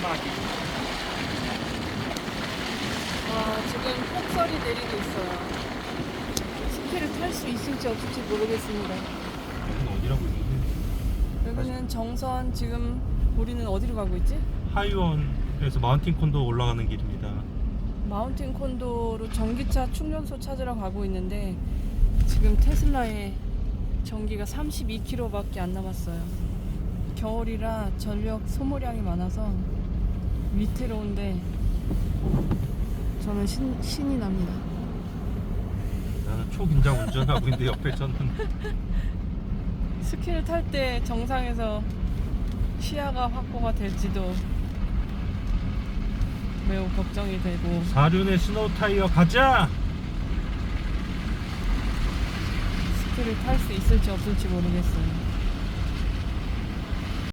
안전하게. 아, 지금 폭설이 내리고 있어요. 스키를 탈 수 있을지 없을지 모르겠습니다. 여기는 어디라고 있는데? 여기는 정선 지금 우리는 어디로 가고 있지? 하이원에서 마운틴 콘도 올라가는 길입니다. 마운틴 콘도로 전기차 충전소 찾으러 가고 있는데 지금 테슬라에 전기가 32km밖에 안 남았어요. 겨울이라 전력 소모량이 많아서 위태로운데 저는 신, 신이 납니다. 나는 초긴장 운전하고 있는데 옆에 저는 스키를 탈 때 정상에서 시야가 확보가 될지도 매우 걱정이 되고 사륜의 스노우 타이어 가자! 스키를 탈 수 있을지 없을지 모르겠어요.